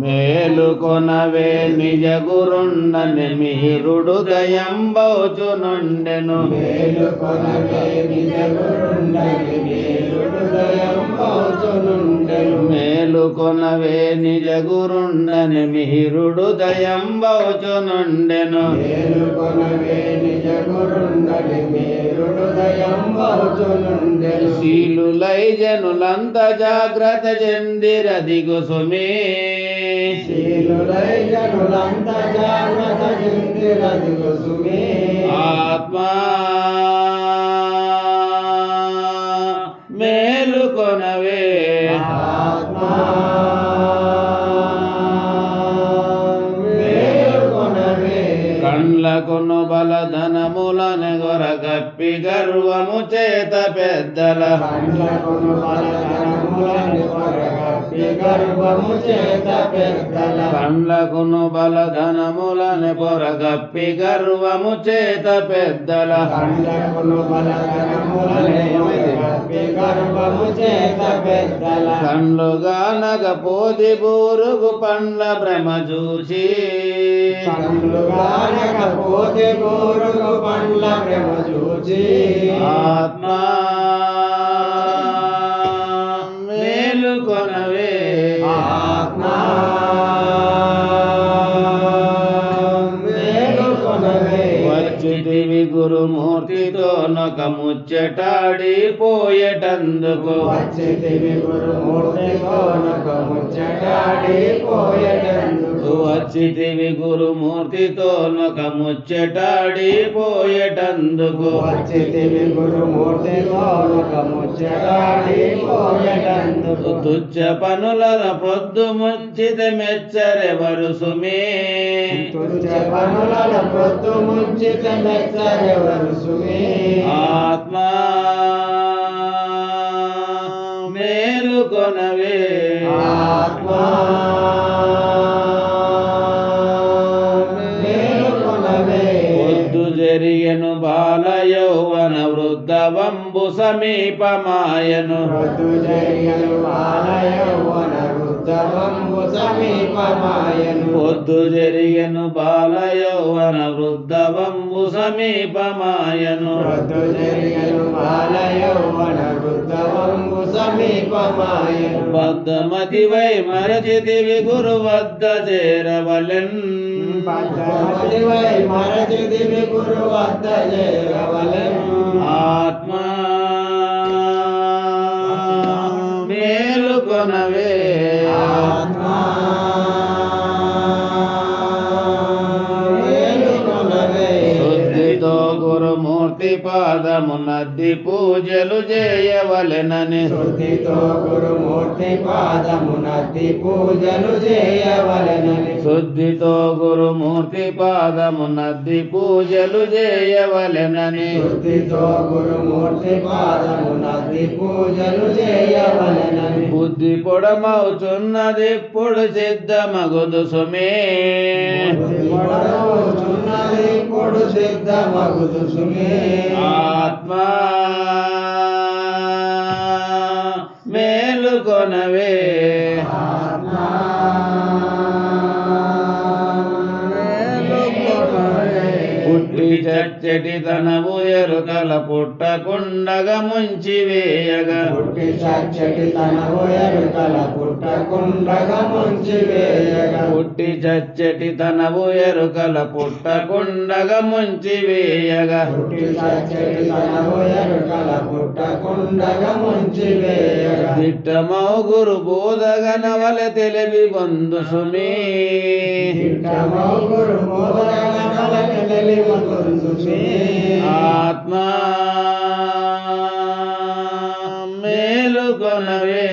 మేలుకొనవే నిజ గురుండని మీరుడు దయంబౌచు నుండెను మేలుకొనవే నిజ గురుండని మేలుడు దయంబౌచునుండెను. మేలుకొనవే నిజ గురుండని మీరుడు దయంబౌచు నుండెను మేలుకొనవే నిజ గురుండని. శీలులై జనులంత జాగ్రత్త చెందిరదిగు సుమే శీలులై జనులంత జాగ్రత్త చెందిరదిగు సుమే. ఆత్మా మేలుకొనవే ఆత్మా. కండ్లకును బలధనములను గొరగప్పి గర్వము చేత పెద్దల కండ్లకును బలధనములను గర్వము చేత పెద్దల కండ్లకును బలధనములను పొరగప్పి గర్వము చేత పెద్దల. కండ్లకును బలధనములను గర్వము చేత పెద్దల. కండ్లుగా నగపోది బూరుగు పండ్ల భ్రమ చూచి. కండ్లుగానకపోతే గోరుగు పండ్ల ప్రేమ చూచి. ఆత్మా మేలుకొనవే ఆత్మా గురుమూర్తితో నొక ముచ్చటాడి పోయేటందుకు వచ్చితివి గురుమూర్తి కోనక ముచ్చటాడి పోయేటందుకు వచ్చితివి గురుమూర్తితో నొక ముచ్చటాడి పోయేటందుకు. వచ్చితివి గురుమూర్తి కోనక ముచ్చటాడి పోయేటందుకు. తుచ్చ పనుల పొద్దు ముచ్చిత మెచ్చరెవరు సుమే? తుచ్చ పనుల పొత్తు ముంచిత మెచ్చరెవరు సుమే? ఆత్మా మేలుకొనవే. ఆత్మా वम्बुसमीपमायनुज आलयनरुतवम् సమీపమాయను. రొద్దు జరిగను బాలయౌవన వృద్ధవంబు సమీపమాయను. పొద్దు జరిగెను బాలయౌవన వృద్ధవంబు సమీపమాయను. బద్ధమతివై మరచితివి గురు వద్ద చేరవలెన్. పద్దమతివై మరచిదివి గురు వద్ద చేరవలెను. ఆత్మా మేలుకొనవే Tampa పాదమునద్ది పూజలు చేయవలెనని. శుద్ధితో గురుమూర్తి పాదమునద్ది పూజలు చేయవలెనని. శుద్ధితో గురుమూర్తి పాదమునద్ది పూజలు చేయవలెనని. శుద్ధితో గురుమూర్తి పాదమునద్ది పూజలు చేయవలెనని. బుద్ధి పొడమవుచున్నది ఇప్పుడు సిద్ధమగుదు సుమే. పొడవుచున్నది పొడు సిద్ధమగుదు సుమే. ఆత్మా మేలుకొనవే పుట్టి చచ్చటి తనవు ఎరుకల పుట్టకుండగా ముంచి వేయగా. పుట్టి చచ్చటి తన ఎరుకల పుట్టకుండగా పుట్టి చచ్చటి తనవు ఎరుకల పుట్టకుండగా ముంచి వేయగా పుట్టి చచ్చటి తన ఎరుకల పుట్టకుండగా ముంచి వేయగా దిట్టమౌ గురు బోధగనవల తెలివి వందు సుమే దిట్టమౌ గురు బోధనగనవలె తెలివొందు సుమే. ఆత్మా మేలుకొనవే.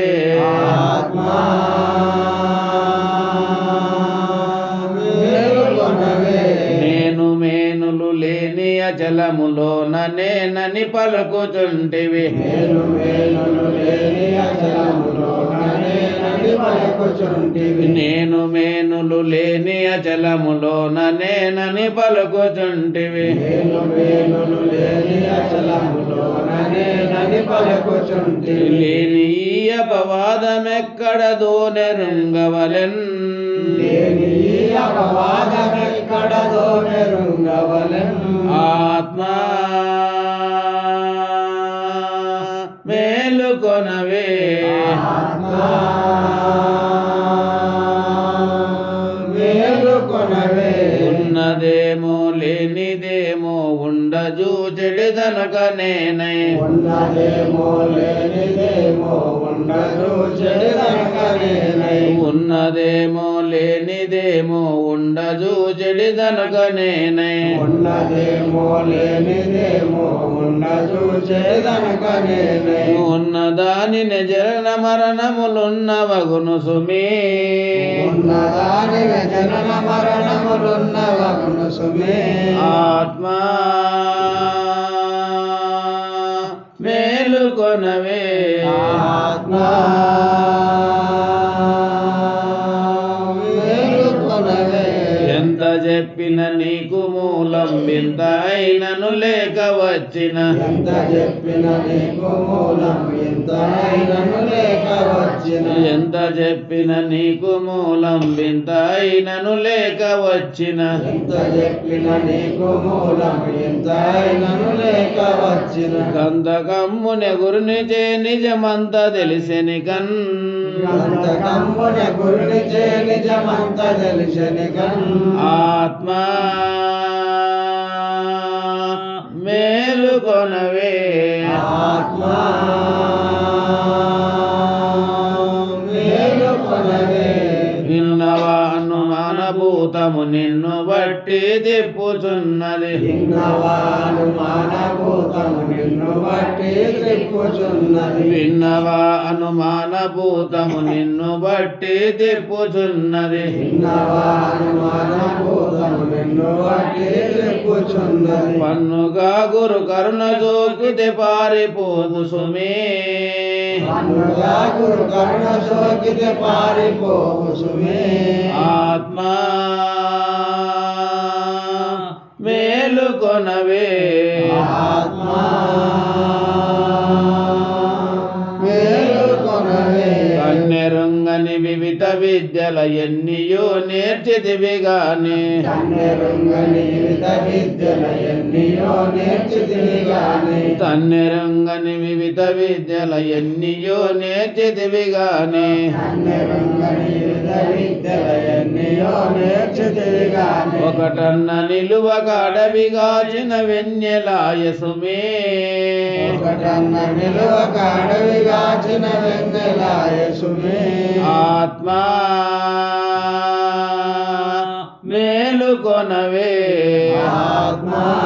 నేను మేనులు లేని అచలములోన నేనని పలుకుతుంటివి. మేలు మేలులు లేని అచలములోననే నేను మేనులు లేని అచలములోన నేనని పలుకుచుంటివి. మేలు మేలులు లేని పలుకుచుంటివి. లేని ఈ అపవాదమెక్కడ దోనెరుంగవలెన్? లేని ఈ ఆత్మా మేలుకొనవే. ఆత్మా చెడుదనక నేనై ఉన్నదేమో లేనిదేమో ఉండదు చెడుదనకనేనై ఉన్నదేమో లేనిదేమో ఉండజూ చెడుదనక నేనై ఉన్నదేమో లేనిదేమో ఉండదు చెడుదనకనేనై ఉన్నదానిని జరణ మరణములున్నవగును సుమే. ఉన్నదాని జనన మరణములున్నవగును సుమే. ఆత్మా మేలుకొనవే ఆత్మా. ఎంత చెప్పిన నీకు మూలం వింత అయినను లేక వచ్చిన. ఎంత చెప్పిన నీకు మూలం ఎంత చెప్పిన నీకు మూలం వింత అయినను లేక వచ్చిన? ఎంత చెప్పిన నీకు మూలం ఎంత అయినను లేక వచ్చిన? గంధకమ్ముని గురుని చే నిజమంత తెలిసిని కన్. అంతకమ్మున గురుని చే నిజమంత తెలిసని కన్. ఆత్మా మేలుకొనవే ఆత్మా నిన్ను బట్టి తిప్పుచున్నది విన్నవాను మానభూతము నిన్ను బట్టి త్రిప్పుచున్నది. విన్నవా అనుమానభూతము నిన్ను బట్టి తిప్పుచున్నది మానభూతము నిన్ను బట్టి త్రిప్పుచున్నది. పన్నుగా గురు కరుణ జోకితే పారిపోదు సుమే. పన్నుగా గురు కరుణ సోకితే పారిపోవు సుమే. ఆత్మా మేలుకొనవే ఆత్మా వివిధ విద్యల ఎన్నియో నేర్చితివి గాని కన్నెరుంగని వివిధ విద్యల ఎన్నియో నేర్చితివి గాని తన్నెరుంగని వివిధ విద్యల ఎన్నియో నేర్చితివి గాని కన్నెరుంగని వివిధ విద్యల ఎన్నియో నేర్చితివి గాని ఒకటన్న నిలువ అడవిగాచిన వెన్నెలాయసుమే ఒకటన్న నిలువ కాడవిగాచిన వెన్నెలాయసుమే. ఆత్మా మేలుకొనవే. ఆత్మా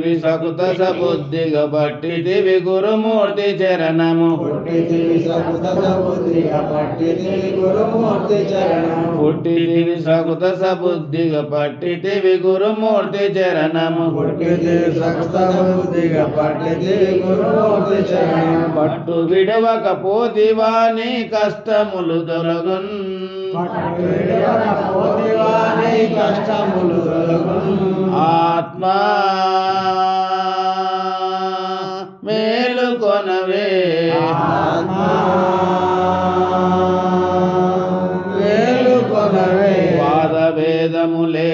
పుట్టితివి సకుత సబుద్ధిగా పట్టితివి గురుమూర్తి చరణము. పుట్టితివి సకుత సబుద్ధిగా పట్టితివి గురుమూర్తి చరణము. పుట్టితివి సకుత సబుద్ధిగా పట్టితివి గురుమూర్తి చరణము. పుట్టితివి సకుత బుద్ధిగా పట్టితివి గురుమూర్తి చరణము. పట్టు విడవక పోతివాని కష్టములు దొరగున్. పోతివాని కష్టములు ఆత్మా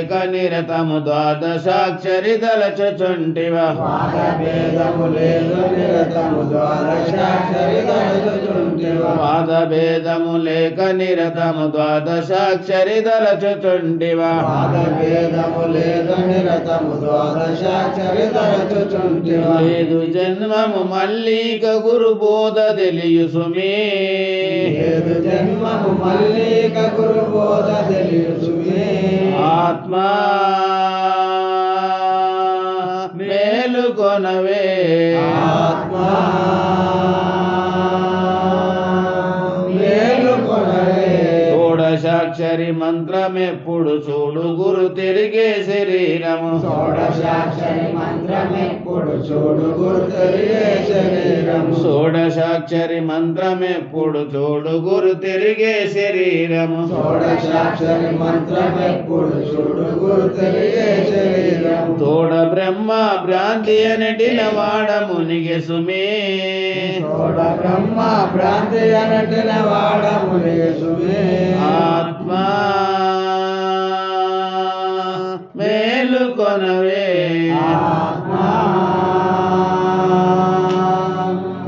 లేక నిరతము ద్వాదశాక్షరి దళచుచుంటివ వాద భేదము లేదు నిరతము ద్వాదశాక్షరి దళచుచుంటివ. వాద భేదము లేక నిరతము ద్వాదశాక్షరి దళచుచుంటివ వాద భేదము లేదు నిరతము ద్వాదశాక్షరి దళచుచుంటివ. లేదు జన్మము మల్లిక గురు బోధ తెలియు సుమే ఏదు జన్మము మల్లిక గురు బోధ తెలియచుమే ఆత్మా మేలుకొనవే. ఆత్మా షోడశాక్షరి మంత్రమెప్పుడు చూడు గురు తిరిగే శరీరము. షోడశాక్షరి మంత్రమెప్పుడు చూడు గురు తెలియే శరీరము. షోడశాక్షరి మంత్రమెప్పుడు తోడు గురు తిరిగే శరీరము. షోడశాక్షరి మంత్రం ఎప్పుడు చూడు గురు తెలిగే శరీరము. తోడ బ్రహ్మ భ్రాంతి అనటిన వాడ మునిగే సుమే. తోడ బ్రహ్మ భ్రాంతి అనటిన వాడముని సుమే. ఆత్మా మేలుకొనవే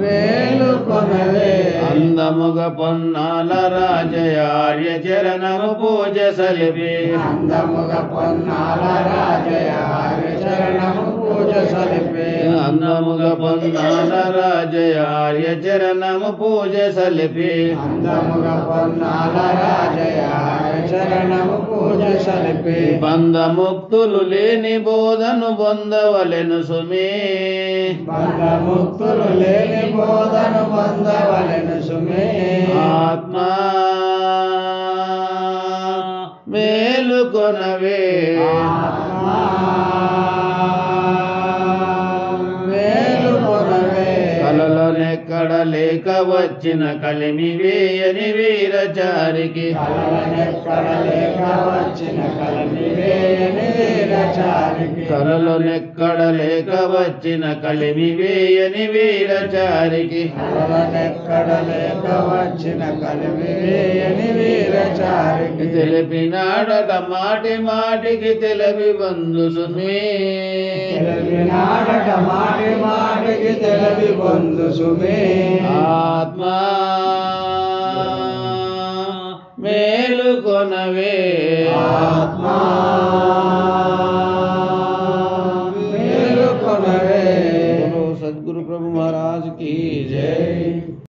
మేలుకొనవే అందముగ పొన్నాల రాజయార్య చరణము పూజ సలిపి. అందముగ పొన్నాల రాజయ హరి చరణము పూజ సలిపే అందముగ చరణము పూజ సలిపి. అందముగ పొన్నాల రాజయ చరణము పూజ సలిపే. బంధముక్తులు లేని బోధను పొందవలెను సుమే. బంధముక్తులు లేని బోధను పొందవలెను సుమే. ఆత్మా మేలుకొనవే ने కలలోనెక్కడ వచ్చిన కలిమి వేయని వీరచారికి. కలలనెక్కడ లేక వచ్చిన వేయని వీరచారికి లేక వచ్చిన కలిమి వేయని వీరచారికి. కలలనెక్కడ వచ్చిన కలిమి వేయని వీరచారికి తెలిపినాడట మాటి మాటికి తెలివి బంధు సుమే. తెలివినాడట మాటి మాటికి తెలివి బంధు సుమే. ఆత్మా మేలుకొనవే. ఆత్మా మేలుకొనవే. సద్గురు ప్రభు మహారాజ్ की जय